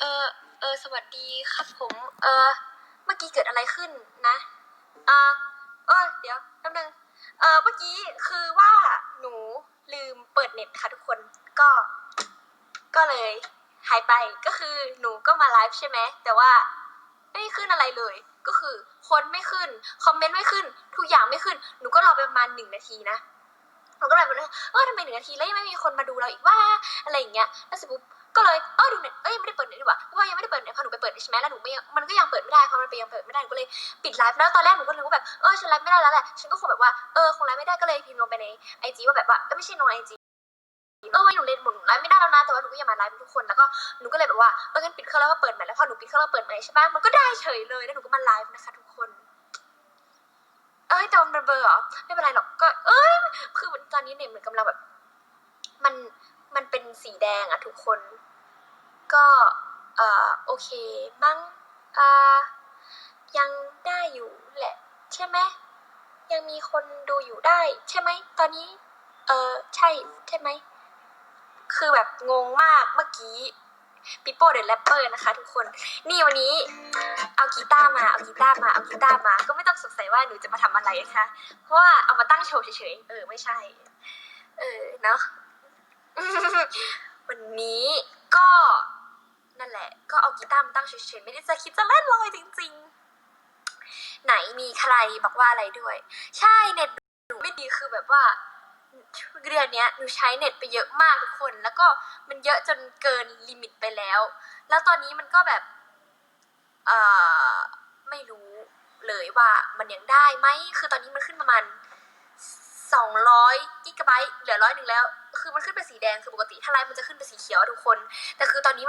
เออเออสวัสดีครับผม เออเมื่อกี้เกิดอะไรขึ้นนะอ่าเออเดี๋ยวแป๊บนึงเออเมื่อกี้คือว่าหนูลืมเปิดเน็ตค่ะทุกคนก็ ก็เลยหายไปก็คือหนูก็มาไลฟ์ใช่ไหมแต่ว่าไม่ขึ้นอะไรเลย ก็คือคนไม่ขึ้น คอมเมนต์ไม่ขึ้น ทุกอย่างไม่ขึ้น หนูก็รอไปประมาณหนึ่งนาทีนะหนูก็เลยแบบเออทำไมหนึ่งนาทีแล้วยังไม่มีคนมาดูเราอีกว่าอะไรอย่างเงี้ยแล้วสร็จปุ๊บ ก็เลยเออดูเน็ตเอ้ยยังไม่ได้เปิดเน็ตดีกว่าเพราะว่ายังไม่ได้เปิดเน็ตพอหนูไปเปิดใช่ไหมแล้วหนูไม่มันก็ยังเปิดไม่ได้พอมันไปยังเปิดไม่ได้หนูก็เลยปิดไลฟ์แล้วตอนแรกหนูก็นึกว่าแบบเออฉันไลฟ์ไม่ได้แล้วแหละฉันก็คงแบบว่าเออคงไลฟ์ไม่ได้ก็เลยพิมพ์ลงไปในไอจีว่าแบบว่าเออไม่ใช่นอนไอจีเออหนูเล่นหนูไลฟ์ไม่ได้แล้วนะแต่ว่าหนูก็ยังมาไลฟ์ทุกคนแล้วก็หนูก็เลยแบบว่าเอองั้นปิดเครื่องแล้วก็เปิดใหม่แล้วพอหนูปิดเครื่องแล้วเปิดใหม่ใช่ปะมันก็ได้เฉยเลยแล้วหนูก็มาไลฟ์นะคะทุกคนเอ้ยแต่มันเบอร์เหรอไม่เป็นไรหรอกก็เอ้ยคือตอนนี้เนี่ยเหมือนกำลังแบบ สีแดงอะทุกคน ก็เออโอเคมั้งอ่ายังได้อยู่แหละ ใช่ไหมยังมีคนดูอยู่ได้ ใช่ไหมตอนนี้ เออใช่ใช่ไหมคือแบบงงมากเมื่อกี้ปิโป้เดอะแรปเปอร์นะคะ ทุกคน นี่วันนี้ เอากีตาร์มา เอากีตาร์มา เอากีตาร์มา ก็ไม่ต้องสงสัยว่าหนูจะมาทำอะไรนะคะ เพราะว่าเอามาตั้งโชว์เฉยๆ เออ ไม่ใช่ เออ เนาะ วันนี้ก็นั่นแหละ ก็เอากีตาร์มาตั้งเฉยๆไม่ได้จะคิดจะเล่นเลยจริง ๆ ไหนมีใครบอกว่าอะไรด้วย ใช่เน็ตหนูไม่ดีคือแบบว่าเดือนเนี้ยหนูใช้เน็ตไปเยอะมากทุกคน แล้วก็มันเยอะจนเกินลิมิตไปแล้ว แล้วตอนนี้มันก็แบบเอ่อไม่รู้เลยว่ามันยังได้ไหมคือตอนนี้มันขึ้นประมาณ สองร้อยกิกะไบต์เหลือร้อยหนึ่งแล้ว คือมันขึ้นเป็นสีแดงคือปกติถ้าไลฟ์มันจะขึ้นเป็นสีเขียวทุกคน แต่คือตอนนี้